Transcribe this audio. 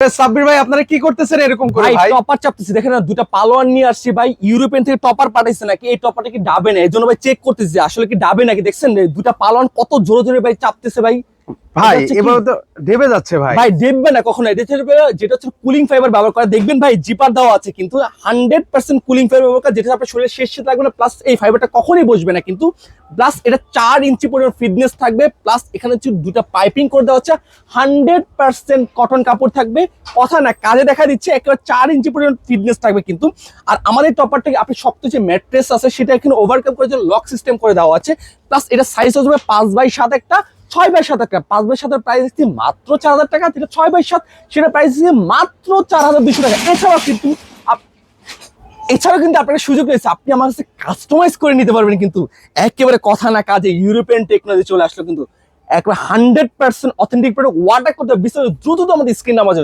সাব্বির ভাই আপনারা কি করতেছেন এরকম করে? ভাই টপার চাপতেছি। দেখেন না দুটা পালোয়ান নিয়ে আসছি। ভাই ইউরোপিয়ান থেকে টপার পাঠাইছে নাকি? এই টপারটা কি ডাবে না? এই জন্য ভাই চেক করতেছি আসলে কি ডাবে নাকি? দেখছেন দুটা পালোয়ান কত জোরে জোরে ভাই চাপতেছে ভাই। ভাই হচ্ছে? এবার তো ঢেবে যাচ্ছে ভাই। ভাই না কখনো এটা যেটা হচ্ছে কুলিং ফাইবার ব্যবহার করে। দেখবেন ভাই জিপার দেওয়া আছে কিন্তু হান্ড্রেড পার্সেন্ট কুলিং ফাইবার ব্যবহার করে যেটা আপনার শরীরে শেষ শীত লাগবে না প্লাস এই ফাইবারটা কখনোই বসবে না। কিন্তু প্লাস এটা চার ইঞ্চি পরিমাণ ফিটনেস থাকবে প্লাস এখানে হচ্ছে দুটা পাইপিং করে দেওয়া হচ্ছে হান্ড্রেড পার্সেন্ট কটন কাপড় থাকবে। কথা না কাজে দেখা দিচ্ছে একেবারে চার ইঞ্চি পরিমাণ ফিটনেস থাকবে কিন্তু। আর আমাদের টপারটাকে আপনি সবচেয়ে যে ম্যাট্রেস আছে সেটা এখানে ওভারকাম করে লক সিস্টেম করে দেওয়া আছে প্লাস এটা সাইজ হবে পাঁচ বাই সাত একটা। ছয় বাই সাত একটা পাঁচ বাই সাতের প্রাইস দিচ্ছি মাত্র চার হাজার টাকা যেটা ছয় বাই সাত সেটা প্রাইস দিচ্ছি মাত্র চার হাজার দুশো টাকা। এছাড়াও কিন্তু এছাড়াও কিন্তু আপনার সুযোগ রয়েছে, আপনি আমার কাছে কাস্টমাইজ করে নিতে পারবেন কিন্তু। একেবারে কথা না কাজে ইউরোপিয়ান টেকনোলজি চলে আসলো কিন্তু। একবার hundred percent authentic product water করতে বিশেষ দ্রুত আমাদের স্ক্রিন নামাজ